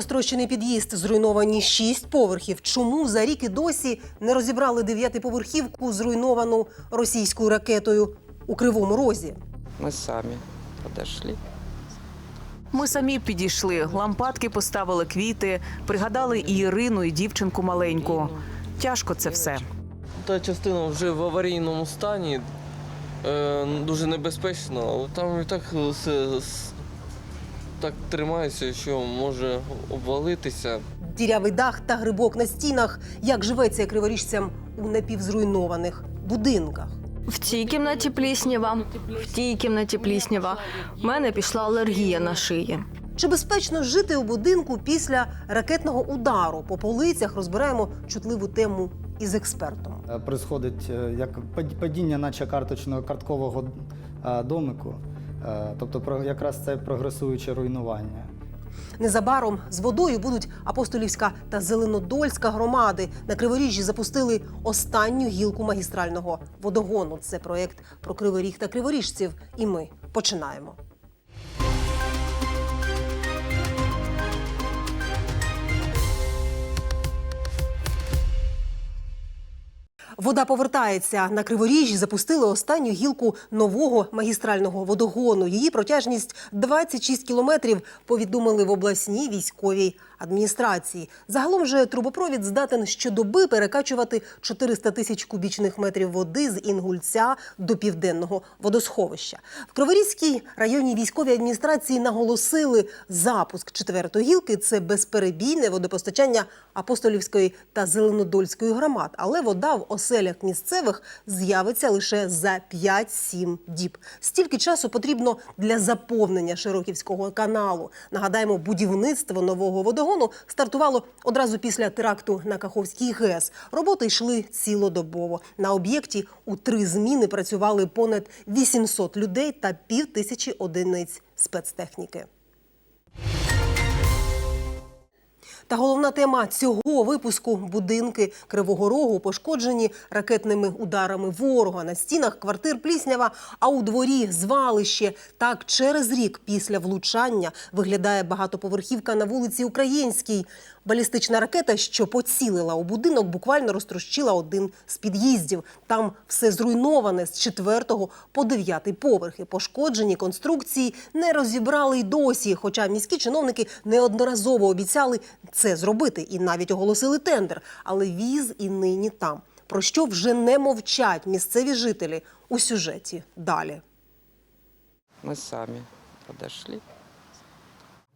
Розтрощений під'їзд, зруйновані шість поверхів. Чому за рік і досі не розібрали дев'ятиповерхівку, зруйновану російською ракетою у Кривому Розі? Мы сами подошли. Ми самі підійшли, лампадки поставили квіти, пригадали і Ірину, і дівчинку маленьку. Тяжко це все. Та частина вже в аварійному стані, е, дуже небезпечно, але там і так все с- так тримається, що може обвалитися. Дірявий дах та грибок на стінах. Як живеться криворіжцям у напівзруйнованих будинках? В цій кімнаті пліснява, в тій кімнаті пліснява. У мене пішла алергія на шиї. Чи безпечно жити у будинку після ракетного удару? По полицях розбираємо чутливу тему із експертом. Е, Происходить е, як пад- падіння, наче карточного карткового е, домику. Е, Тобто якраз це прогресуюче руйнування. Незабаром з водою будуть апостолівська та зеленодольська громади. На Криворіжжі запустили останню гілку магістрального водогону. Це проект про криворіг та криворіжців. І ми починаємо. Вода повертається на криворіжжі. Запустили останню гілку нового магістрального водогону. Її протяжність 26 кілометрів. Повідомили в обласній військовій адміністрації. Загалом же трубопровід здатен щодоби перекачувати 400 тисяч кубічних метрів води з Інгульця до південного водосховища. В Криворізькій районній військовій адміністрації наголосили, запуск четвертої гілки це безперебійне водопостачання апостолівської та зеленодольської громад. Але вода в оселях місцевих з'явиться лише за 5-7 діб. Стільки часу потрібно для заповнення Широківського каналу. Нагадаємо, будівництво нового водогону стартувало одразу після теракту на Каховській ГЕС. Роботи йшли цілодобово. На об'єкті у три зміни працювали понад 800 людей та пів тисячі одиниць спецтехніки. Та головна тема цього випуску будинки Кривого Рогу пошкоджені ракетними ударами ворога на стінах квартир Пліснява, а у дворі звалище. Так через рік після влучання виглядає багатоповерхівка на вулиці Українській. Балістична ракета, що поцілила у будинок, буквально розтрощила один з під'їздів. Там все зруйноване з четвертого по дев'ятий поверхи. Пошкоджені конструкції не розібрали й досі. Хоча міські чиновники неодноразово обіцяли це зробити і навіть оголосили тендер. Але віз і нині там. Про що вже не мовчать місцеві жителі у сюжеті далі. Мы сами подошли.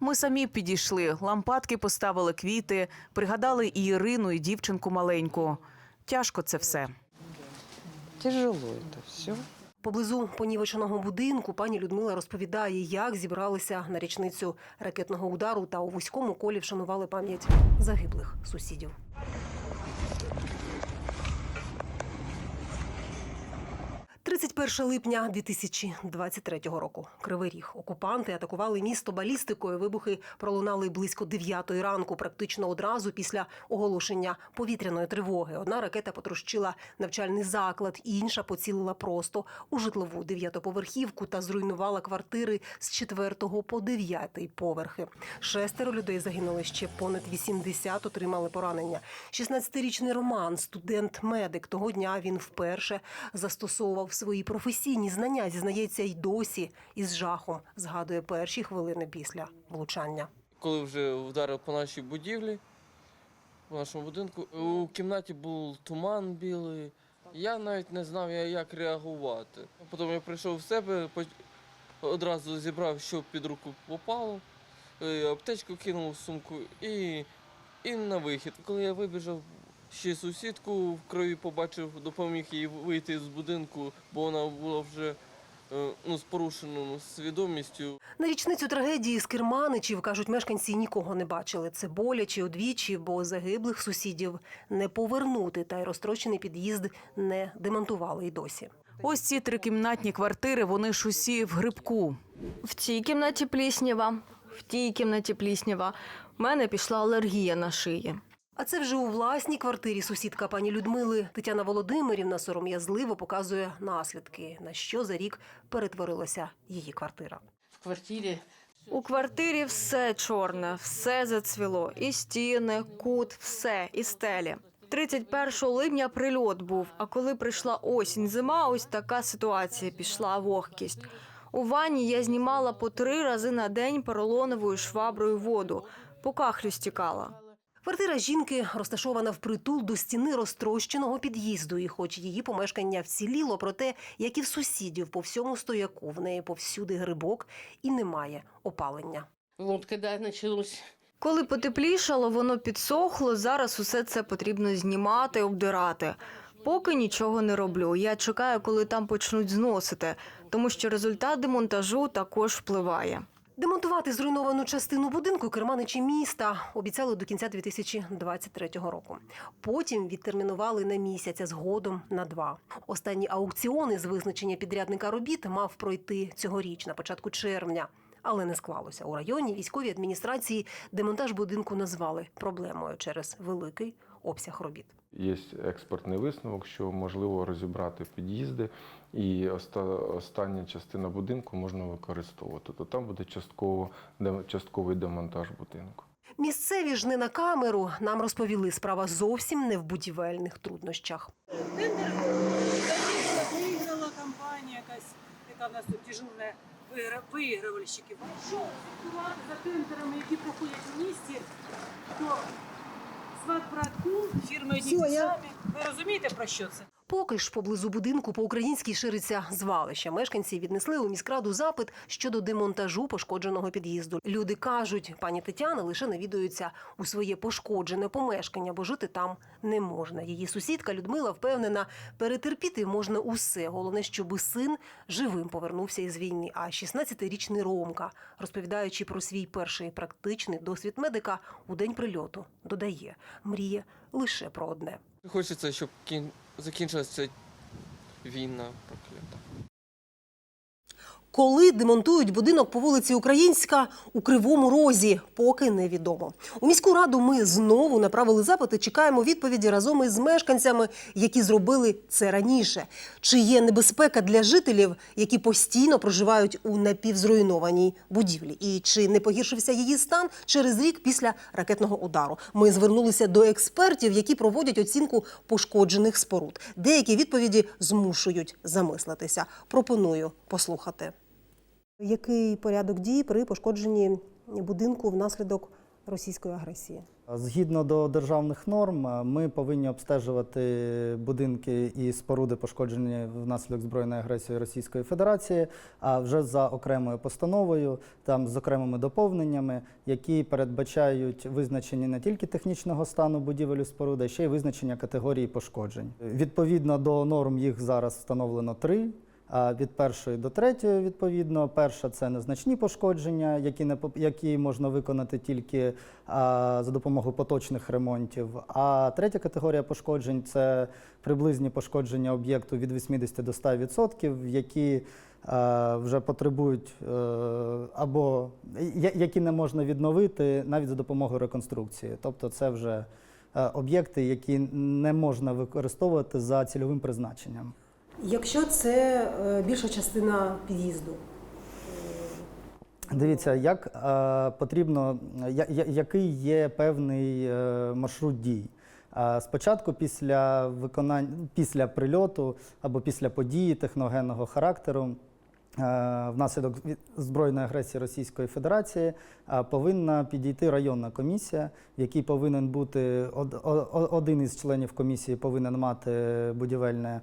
Ми самі підійшли, лампадки поставили квіти, пригадали і Ірину, і дівчинку маленьку. Тяжко це все. Тяжело це все. Поблизу понівеченого будинку пані Людмила розповідає, як зібралися на річницю ракетного удару та у вузькому колі вшанували пам'ять загиблих сусідів. «31 липня 2023 року. Кривий Ріг. Окупанти атакували місто балістикою. Вибухи пролунали близько 9 ранку, практично одразу після оголошення повітряної тривоги. Одна ракета потрощила навчальний заклад, інша поцілила просто у житлову дев'ятоповерхівку та зруйнувала квартири з 4 по 9 поверхи. Шестеро людей загинули ще понад 80 отримали поранення. 16-річний Роман, студент-медик. Того дня він вперше застосовував свої професійні знання. Зізнається, й досі із жахом згадує перші хвилини після влучання. Коли вже вдарив по нашій будівлі, по нашому будинку, у кімнаті був туман білий. Я навіть не знав, як реагувати. Потім я прийшов в себе, одразу зібрав, що під руку попало, е, аптечку кинув в сумку і, і на вихід. Коли я вибіжав, ще сусідку в крові побачив, допоміг їй вийти з будинку, бо вона була вже е, ну, з порушеною свідомістю. На річницю трагедії з Керманичів, кажуть, мешканці нікого не бачили. Це боляче одвічі, бо загиблих сусідів не повернути, та й розтрощений під'їзд не демонтували й досі. Ось ці трикімнатні квартири, вони ж усі в грибку. В цій кімнаті пліснява, в тій кімнаті пліснява. У мене пішла алергія на шиї. А це вже у власній квартирі сусідка пані Людмили Тетяна Володимирівна сором'язливо показує наслідки, на що за рік перетворилася її квартира. в квартире У квартирі все чорне, все зацвіло. І стіни, кут, все, і стелі. 31 липня прильот був. А коли прийшла осінь, зима, ось така ситуація пішла вогкість. У ванні я знімала по три рази на день поролоновою шваброю воду, по кахлю стікала. Квартира жінки розташована впритул до стіни розтрощеного під'їзду, і хоч її помешкання вціліло, проте, як і в сусідів, по всьому стояку в неї повсюди грибок і немає опалення. Вот когда началось Коли потеплішало, воно підсохло. Зараз усе це потрібно знімати, обдирати. Поки нічого не роблю. Я чекаю, коли там почнуть зносити, тому що результат демонтажу також впливає. Демонтувати зруйновану частину будинку керманичі міста обіцяли до кінця 2023 року. Потім відтермінували на місяць, а згодом на два. Останні аукціони з визначення підрядника робіт мав пройти цьогоріч на початку червня. Але не склалося у районі військовій адміністрації. Демонтаж будинку назвали проблемою через великий обсяг робіт. Є експертний висновок, що можливо розібрати під'їзди, і остання частина будинку можна використовувати. То там буде частково частковий демонтаж будинку. Місцеві ж не на камеру нам розповіли, справа зовсім не в будівельних труднощах. Тендер, виграла компанія якась, яка в нас тут дежурна, вигра- виігрувальщики. Що за тендерами, які проходять в місті, то сват братку, фірми одні ті самі. Ви розумієте про що це? Поки ж поблизу будинку по-українськи шириться звалище. Мешканці віднесли у міськраду запит щодо демонтажу пошкодженого під'їзду. Люди кажуть, пані Тетяна лише навідується у своє пошкоджене помешкання, бо жити там не можна. Її сусідка Людмила впевнена, перетерпіти можна усе. Головне, щоб син живим повернувся із війни. А 16-річний Ромка, розповідаючи про свій перший практичний досвід медика у день прильоту, додає, мріє лише про одне. Хочеться, щоб кін... закінчилася війна проклята. Коли демонтують будинок по вулиці Українська у Кривому Розі, поки невідомо. У міську раду ми знову направили запити. Чекаємо відповіді разом із мешканцями, які зробили це раніше. Чи є небезпека для жителів, які постійно проживають у напівзруйнованій будівлі, і чи не погіршився її стан через рік після ракетного удару? Ми звернулися до експертів, які проводять оцінку пошкоджених споруд. Деякі відповіді змушують замислитися. Пропоную послухати. Який порядок дій при пошкодженні будинку внаслідок російської агресії? Згідно до державних норм, е, ми повинні обстежувати будинки і споруди, пошкоджені внаслідок збройної агресії Російської Федерації, а вже за окремою постановою, там з окремими доповненнями, які передбачають визначення не тільки технічного стану будівель споруди, а ще й визначення категорії пошкоджень. Відповідно до норм їх зараз встановлено три. Від першої до третьої, відповідно, перша це незначні пошкодження, які не які можна виконати тільки за допомогою поточних ремонтів. А третя категорія пошкоджень це приблизні пошкодження об'єкту від 80 до 100%, які вже потребують е, або які не можна відновити навіть за допомогою реконструкції. Тобто, це вже е, об'єкти, які не можна використовувати за цільовим призначенням. Якщо це е, більша частина під'їзду, Дивіться, як е, потрібно, я, я- який є певний е, маршрут дій. Е, спочатку, після виконання, після прильоту або після події техногенного характеру, е, внаслідок збройної агресії Російської Федерації, е, повинна підійти районна комісія, в якій повинен бути од- о- о- один із членів комісії повинен мати будівельне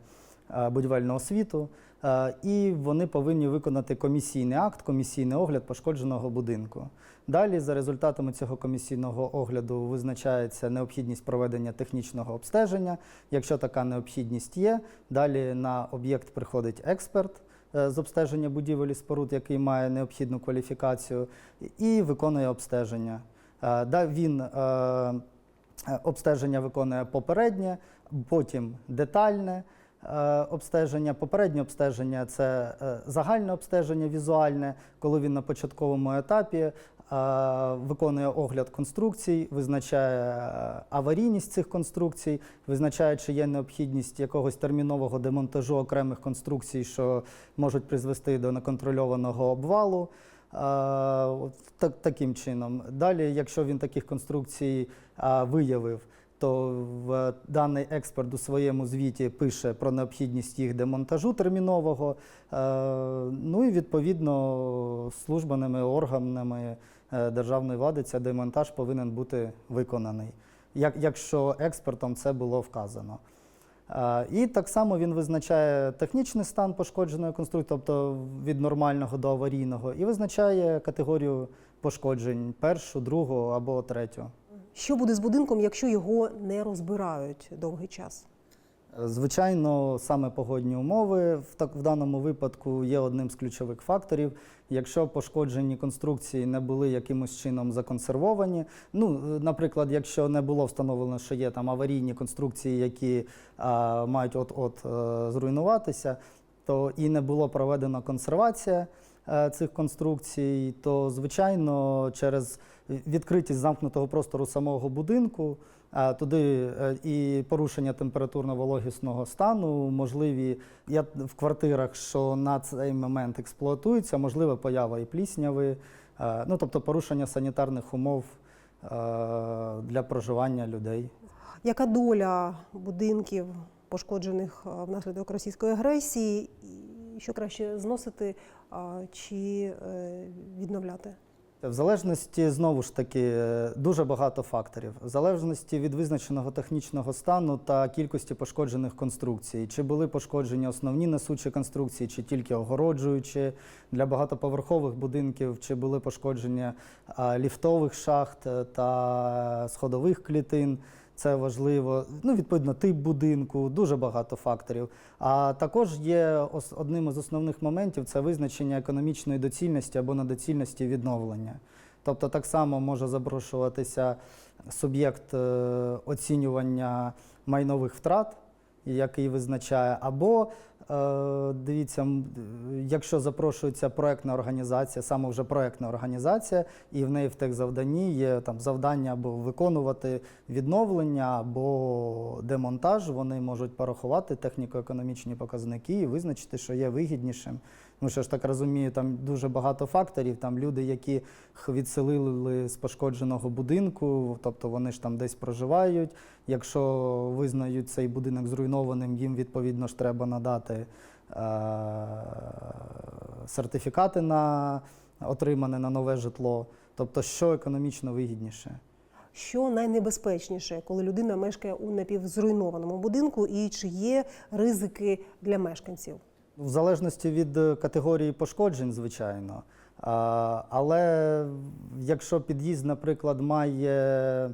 е, будівельну освіту, е, і вони повинні виконати комісійний акт, комісійний огляд пошкодженого будинку. Далі, за результатами цього комісійного огляду, визначається необхідність проведення технічного обстеження. Якщо така необхідність є, далі на об'єкт приходить експерт. е, З обстеження будівель і споруд, який має необхідну кваліфікацію, і виконує обстеження. Він обстеження виконує попереднє, потім детальне обстеження. Попереднє обстеження це е, загальне обстеження візуальне, коли він на початковому етапі е, виконує огляд конструкцій, визначає е, аварійність цих конструкцій, визначає, чи є необхідність якогось термінового демонтажу окремих конструкцій, що можуть призвести до неконтрольованого обвалу. так, таким чином. Далі, якщо він таких конструкцій виявив, то в даний експерт у своєму звіті пише про необхідність їх демонтажу термінового. Е, Ну і відповідно службаними органами е, державної влади цей демонтаж повинен бути виконаний, якщо експертом це було вказано. Е, І так само він визначає технічний стан пошкодженої конструкції, тобто від нормального до аварійного, і визначає категорію пошкоджень першу, другу або третю. Що буде з будинком, якщо його не розбирають довгий час? Звичайно, саме погодні умови в, так, в даному випадку є одним з ключових факторів. Якщо пошкоджені конструкції не були якимось чином законсервовані, ну, е, наприклад, якщо не було встановлено, що є там аварійні конструкції, які а, мають от-от е, зруйнуватися, то і не було проведена консервація е, цих конструкцій, то звичайно через відкритість замкнутого простору самого будинку. А туди е, і порушення температурно-вологісного стану, можливі я в квартирах, що на цей момент експлуатуються, можлива поява і плісняви, е, ну тобто порушення санітарних умов е, для проживання людей. Яка доля будинків, пошкоджених внаслідок російської агресії? Що краще зносити чи е, відновляти? В залежності знову ж таки е, дуже багато факторів. В залежності від визначеного технічного стану та кількості пошкоджених конструкцій, чи були пошкоджені основні несучі конструкції, чи тільки огороджуючі для багатоповерхових будинків, чи були пошкодження ліфтових шахт е, та сходових клітин. Це важливо. Ну, відповідно, тип будинку, дуже багато факторів. А також є одним із основних моментів це визначення економічної доцільності або недоцільності відновлення. Тобто так само може запрошуватися суб'єкт е, оцінювання майнових втрат, який визначає, або дивіться, е, якщо запрошується проектна організація, саме вже проектна організація, і в неї в техзавданні є там завдання або виконувати відновлення або демонтаж, вони можуть порахувати техніко-економічні показники і визначити, що є вигіднішим. Ну, що ж так розумію, там дуже багато факторів. Там люди, які відселили з пошкодженого будинку, тобто вони ж там десь проживають. Якщо визнають цей будинок зруйнованим, їм відповідно ж треба надати е- сертифікати на отримане на нове житло. Тобто, що економічно вигідніше. Що найнебезпечніше, коли людина мешкає у напівзруйнованому будинку, і чи є ризики для мешканців? В залежності від е, категорії пошкоджень, звичайно. Але якщо під'їзд, наприклад, має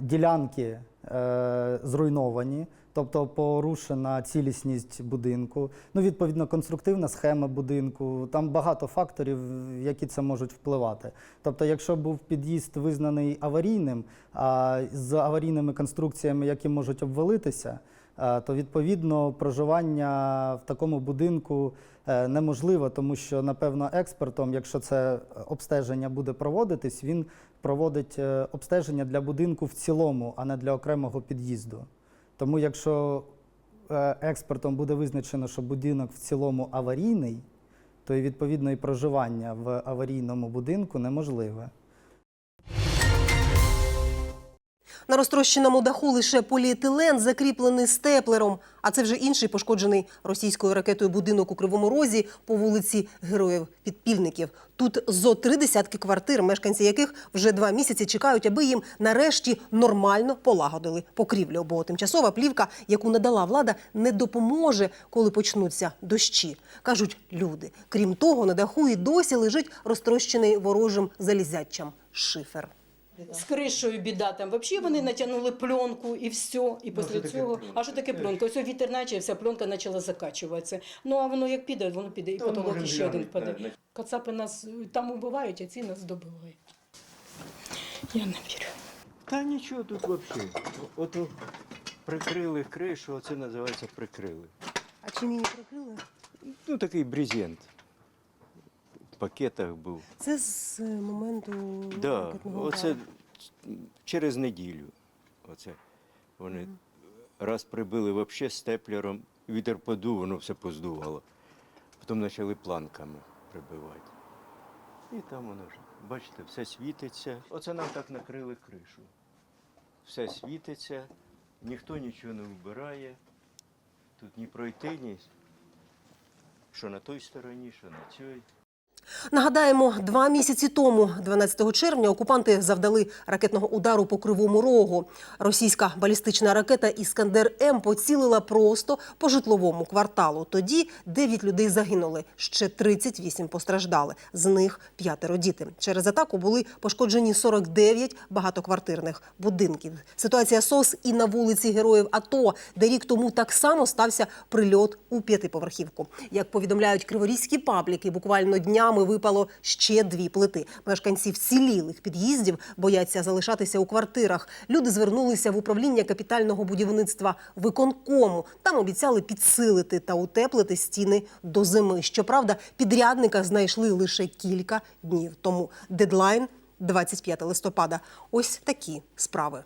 ділянки е, зруйновані, тобто порушена цілісність будинку, ну, відповідно, конструктивна схема будинку, там багато факторів, які це можуть впливати. Тобто, якщо був під'їзд визнаний аварійним, а з аварійними конструкціями, які можуть обвалитися, е, то відповідно проживання в такому будинку е, неможливо, тому що, напевно, експертом, якщо це обстеження буде проводитись, він проводить е, обстеження для будинку в цілому, а не для окремого під'їзду. Тому якщо е, експертом буде визначено, що будинок в цілому аварійний, то і відповідно і проживання в аварійному будинку неможливе. На розтрощеному даху лише поліетилен закріплений степлером. А це вже інший пошкоджений російською ракетою будинок у Кривому Розі по вулиці Героїв-Підпільників. Тут зо три десятки квартир, мешканці яких вже два місяці чекають, аби їм нарешті нормально полагодили покрівлю. Бо тимчасова плівка, яку надала влада, не допоможе, коли почнуться дощі, кажуть люди. Крім того, на даху і досі лежить розтрощений ворожим залізячам шифер. З кришею біда там. Взагалі вони натягнули пленку і все. І після цього. А що таке пленка? Ось вітер наче, вся пленка почала закачуватися. Ну а воно як піде, воно піде, і потолок ще один впаде. Кацапи нас там убивають, а ці нас добивають. Я не вірю. Та нічого тут взагалі. Ото прикрили кришу, оце називається прикрили. А чим її прикрили? Ну такий брезент. Пакетах був. Це з е, моменту Да, ракетного оце удару. через неділю. Оце вони раз прибили взагалі степлером, вітер подув, воно все поздувало. Потім почали планками. прибивати. І там воно вже, бачите, все світиться. Оце нам так накрили кришу. Все світиться, ніхто нічого не вбирає. Тут ні пройти, ні. Що на той стороні, що на цій. Нагадаємо, два місяці тому, 12 червня, окупанти завдали ракетного удару по кривому рогу. Російська балістична ракета Іскандер М поцілила просто по житловому кварталу. Тоді 9 людей загинули, ще 38 постраждали. З них п'ятеро діти. Через атаку були пошкоджені 49 багатоквартирних будинків. Ситуація СОС і на вулиці Героїв АТО, де рік тому так само стався прильот у п'ятиповерхівку. Як повідомляють криворізькі пабліки, буквально днями випало ще дві плити. Мешканці вцілілих під'їздів бояться залишатися у квартирах. Люди звернулися в управління капітального будівництва виконкому. Там обіцяли підсилити та утеплити стіни до зими. Щоправда, підрядника знайшли лише кілька днів тому. Дедлайн 25 листопада. Ось такі справи.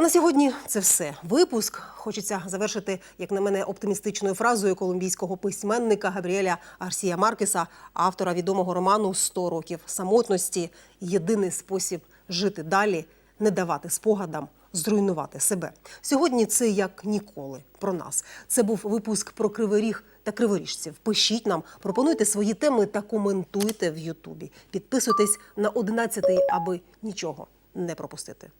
На сьогодні це все. Випуск хочеться завершити, як на мене, оптимістичною фразою колумбійського письменника Габріеля Арсія Маркеса, автора відомого роману «100 років самотності. Єдиний спосіб жити далі не давати спогадам, зруйнувати себе. Сьогодні це як ніколи про нас. Це був випуск про кривий та криворіжців. Пишіть нам, пропонуйте свої теми та коментуйте в Ютубі. Підписуйтесь на 11, аби нічого не пропустити.